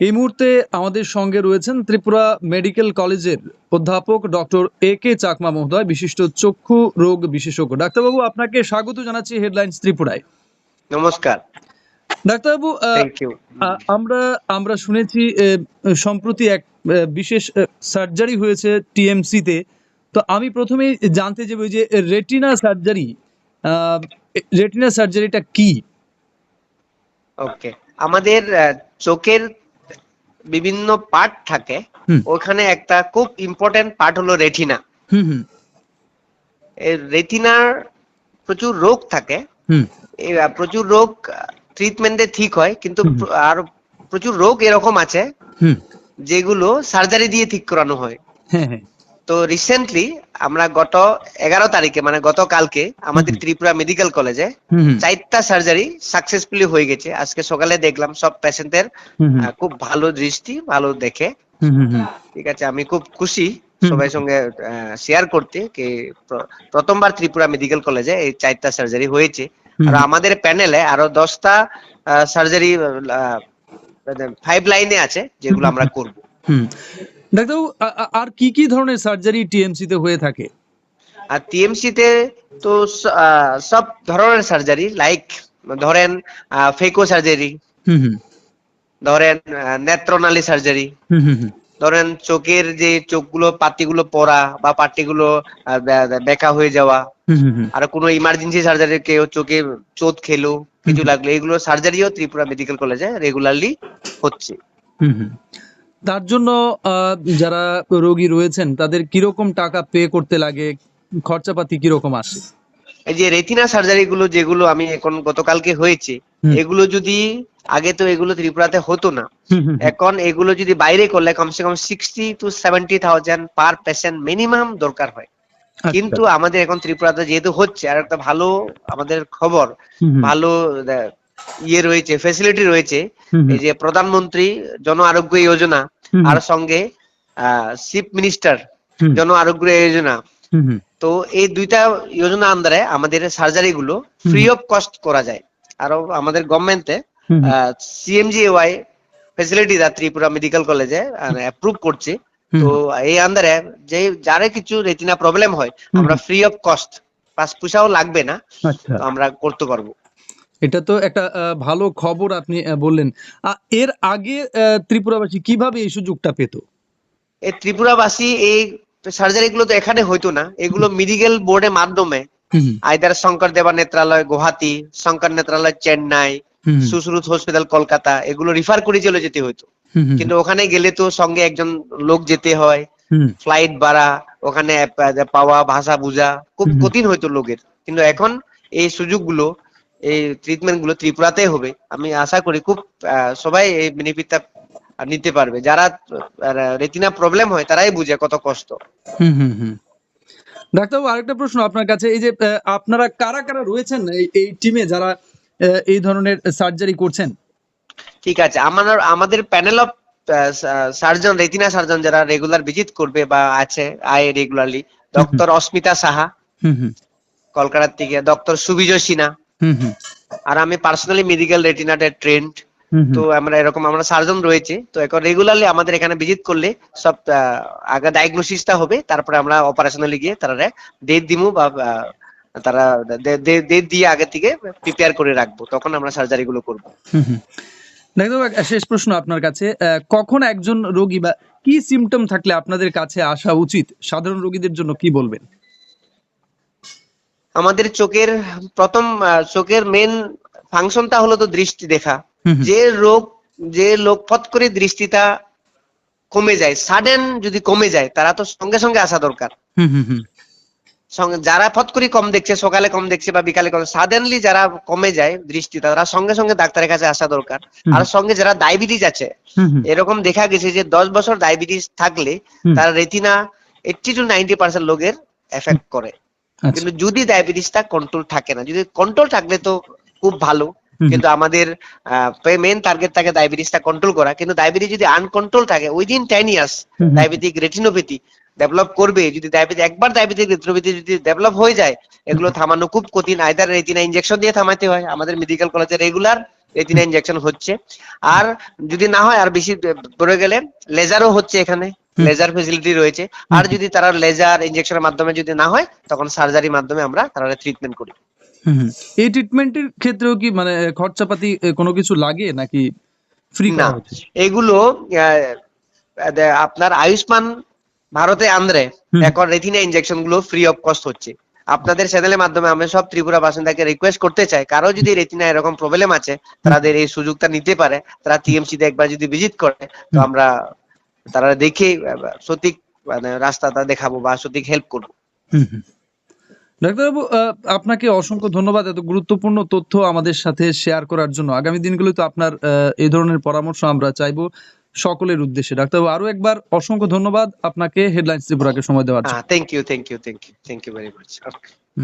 এই মুহূর্তে আমাদের সঙ্গে রয়েছেন ত্রিপুরা মেডিকেল কলেজের অধ্যাপক ডক্টর এ কে চাকমা মহোদয় বিশিষ্ট চক্ষু রোগ বিশেষজ্ঞ। ডাক্তারবাবু আপনাকে স্বাগত জানাচ্ছি হেডলাইন্স ত্রিপুরায়। নমস্কার। ডাক্তারবাবু আমরা আমরা শুনেছি সম্প্রতি এক বিশেষ সার্জারি হয়েছে টিএমসিতে। তো আমি প্রথমেই জানতে চাইব যে রেটিনা সার্জারি রেটিনা সার্জারিটা কি? ওকে আমাদের চোখের বিভিন্ন পার্ট থাকে ওখানে একটা খুব ইম্পর্টেন্ট পার্ট হলো রেটিনা হুম হুম। এই রেটিনার প্রচুর রোগ থাকে। প্রচুর রোগ ট্রিটমেন্টে ঠিক হয় কিন্তু আর প্রচুর রোগ এরকম আছে যেগুলো সার্জারি দিয়ে ঠিক করানো হয়। হ্যাঁ হ্যাঁ। তো রিসেন্টলি আমরা গত এগারো তারিখে মানে গতকালকে আমাদের ত্রিপুরা মেডিকেল কলেজে চারটা সার্জারি সাকসেসফুলি হয়ে গেছে। আজকে সকালে দেখলাম সব হুম খুব ভালো দৃষ্টি ভালো দেখে। ঠিক আছে আমি খুব খুশি সবাই সঙ্গে শেয়ার করতে কি প্রথমবার ত্রিপুরা মেডিকেল কলেজে এই চারটা সার্জারি হয়েছে। আর আমাদের প্যানেলে আরও দশটা সার্জারি ফাইভ লাইনে আছে যেগুলো আমরা করব। ডাক্তারবাবু আর কি কি ধরনের সার্জারি টিএমসি তে হয়ে থাকে? আর টিএমসি তে তো সব ধরনের সার্জারি লাইক ধরেন ফেকো সার্জারি হুম হুম। ধরেন নেত্রনালী সার্জারি হুম হুম হুম। ধরেন চোখের যে চোখগুলো পাতিগুলো পড়া বা পাটিগুলো আহ, বে- বে- হয়ে যাওয়া হুম হুম হুম। আর কোনো ইমার্জেন্সি সার্জারি কেউ চোখে চোট খেলো কিছু লাগল এগুলো সার্জারিও ত্রিপুরা মেডিকেল কলেজে রেগুলারলি হচ্ছে। হুম হুম। তার জন্য যারা রোগী রয়েছেন তাদের কীরকম টাকা পে করতে লাগে খরচাপাতি কীরকম আসে এই যে রেটিনা সার্জারি গুলো যেগুলো আমি এখন গতকালকে হয়েছে এগুলো যদি আগে তো এগুলো ত্রিপুরাতে হতো না। এখন এগুলো যদি বাইরে করলে কমসে কম sixty to seventy thousand per patient minimum দরকার হয় আচ্ছা। কিন্তু আমাদের এখন ত্রিপুরাতে যেহেতু হচ্ছে আর একটা ভালো আমাদের খবর। ভালো ইয়ে রয়েছে ফেসিলিটি রয়েছে। এই যে প্রধানমন্ত্রী জন আরোগ্য যোজনা। আর সঙ্গে চিফ মিনিস্টার জন আরোগ্য যোজনা। তো এই দুইটা যোজনা আন্দারে আমাদের সার্জারি গুলো ফ্রি অফ কস্ট করা যায়। আর আমাদের গভর্নমেন্টে। CMG Y facility the Tripura medical কলেজে অ্যাপ্রুভ করছে। তো এই আন্দারে যে যারে কিছু রেটিনা প্রবলেম হয় আমরা ফ্রি অফ কস্ট পাঁচ পয়সাও লাগবে না আচ্ছা। আমরা করতে পারব। এটা তো একটা ভালো খবর আপনি বললেন। এর আগে ত্রিপুরাবাসী কীভাবে এই সুযোগটা পেত? ত্রিপুরাবাসী এই সার্জারি গুলো তো এখানে হইতো না। এগুলো মেডিকেল বোর্ডের মাধ্যমে। আইদার শঙ্কর দেবা নেত্রালয় গুয়াহাটি শঙ্কর নেত্রালয় চেন্নাই। সুশ্রুত হসপিটাল কলকাতা এগুলো রিফার করে চলে যেতে হইতো। কিন্তু ওখানে গেলে তো সঙ্গে একজন লোক যেতে হয়। ফ্লাইট ভাড়া ওখানে পাওয়া ভাষা বোঝা খুব কঠিন হইতো লোকের। কিন্তু এখন এই সুযোগগুলো এই ট্রিটমেন্টগুলো ত্রিপুরাতে হবে। আমি আশা করি খুব সবাই এই বেনিফিটটা নিতে পারবে। যারা রেটিনা প্রবলেম হয় তারাই বুঝে কত কষ্ট। হুম হুম হুম। ডাক্তারবাবু আরেকটা প্রশ্ন আপনার কাছে। এই যে আপনারা কারা কারা রয়েছেন এই টিমে যারা এই ধরনের সার্জারি করছেন? ঠিক আছে। আমার আমাদের panel of surgeon retina surgeon যারা রেগুলার ভিজিট করবে বা আছে আয় রেগুলারলি ডক্টর অস্মিতা সাহা হুম হুম। কলকাতার থেকে। ডক্টর সুবিজয় সিনহা আর আমি পার্সোনালি মেডিকেল রেটিনাতে ট্রেন্ড। তো আমরা এরকম আমরা সার্জন রয়েছে তো এখন রেগুলারলি আমাদের এখানে ভিজিট করলে সব আগে ডায়াগনোসিসটা হবে তারপরে আমরা অপারেশনালি গিয়ে তারা ডেট দিমু বা তারা ডেট দিয়ে আগে থেকে প্রিপেয়ার করে রাখব তখন আমরা সার্জারি গুলো করব। শেষ প্রশ্ন আপনার কাছে কখন একজন রোগী বা কি সিমটম থাকলে আপনাদের কাছে আসা উচিত? সাধারণ রোগীদের জন্য কি বলবেন? আমাদের চোখের প্রথম চোখের মেন ফাংশনটা হলো তো দৃষ্টি দেখা। যে রোগ যে লোক ফট করে দৃষ্টিটা কমে যায় সাডেন যদি কমে যায় তারা তো সঙ্গে সঙ্গে আসা দরকার যারা ফট করে কম দেখছে সকালে কম দেখছে বা বিকালে কম সাডেনলি যারা কমে যায় দৃষ্টি তারা সঙ্গে সঙ্গে ডাক্তারের কাছে আসা দরকার আর সঙ্গে যারা ডায়াবেটিস আছে। এরকম দেখা গেছে যে দশ বছর ডায়াবেটিস থাকলে। তার retina eighty to ninety percent লোকের এফেক্ট করে। কিন্তু যদি ডায়াবেটিসটা কন্ট্রোল থাকে না যদি কন্ট্রোল থাকলে তো খুব ভালো। কিন্তু আমাদের মেন টার্গেট থাকে ডায়াবেটিসটা কন্ট্রোল করা। কিন্তু ডায়াবেটিস যদি আনকন্ট্রোল থাকে within ten years. Diabetic retinopathy develop করবে। যদি ডায়াবেটিস একবার ডায়াবেটিক রেটিনোপ্যাথি যদি ডেভেলপ হয়ে যায় এগুলো থামানো খুব কঠিন। আইদার রেটিনা ইনজেকশন দিয়ে থামাতে হয়। আমাদের মেডিকেল কলেজে রেগুলার রেটিনা ইনজেকশন হচ্ছে। আর যদি না হয় আর বেশি পড়ে গেলে লেজারও হচ্ছে এখানে। লেজার ফেসিলিটি রয়েছে। আর যদি তারা লেজার ইনজেকশনের মাধ্যমে যদি না হয় তখন সার্জারির মাধ্যমে আমরা তারা ট্রিটমেন্ট করি। এই ট্রিটমেন্টের ক্ষেত্রেও কি মানে খরচাপাতি কোনো কিছু লাগে নাকি ফ্রি না। এগুলো আপনার আয়ুষ্মান ভারতে আন্দ্রে এখন রেটিনা ইনজেকশনগুলো ফ্রি অফ কস্ট হচ্ছে। আপনাদের চ্যানেলের মাধ্যমে আমি সব ত্রিপুরা বাসিন্দাকে রিকোয়েস্ট করতে চাই কারও যদি রেটিনা এরকম প্রবলেম আছে তাদের এই সুযোগটা নিতে পারে তারা টিএমসি তে একবার যদি ভিজিট করে তো আমরা তারা দেখে সঠিক মানে রাস্তাটা দেখাবো বা সঠিক হেল্প করব। ডাক্তারবাবু আপনাকে অসংখ্য ধন্যবাদ এত গুরুত্বপূর্ণ তথ্য আমাদের সাথে শেয়ার করার জন্য। আগামী দিনগুলোতে আপনার এই ধরনের পরামর্শ আমরা চাইব সকলের উদ্দেশ্যে। ডাক্তারবাবু আরও একবার অসংখ্য ধন্যবাদ। আপনাকে হেডলাইন্স ত্রিপুরাকে সময় দেওয়ার জন্য। Thank you thank you thank you thank you very much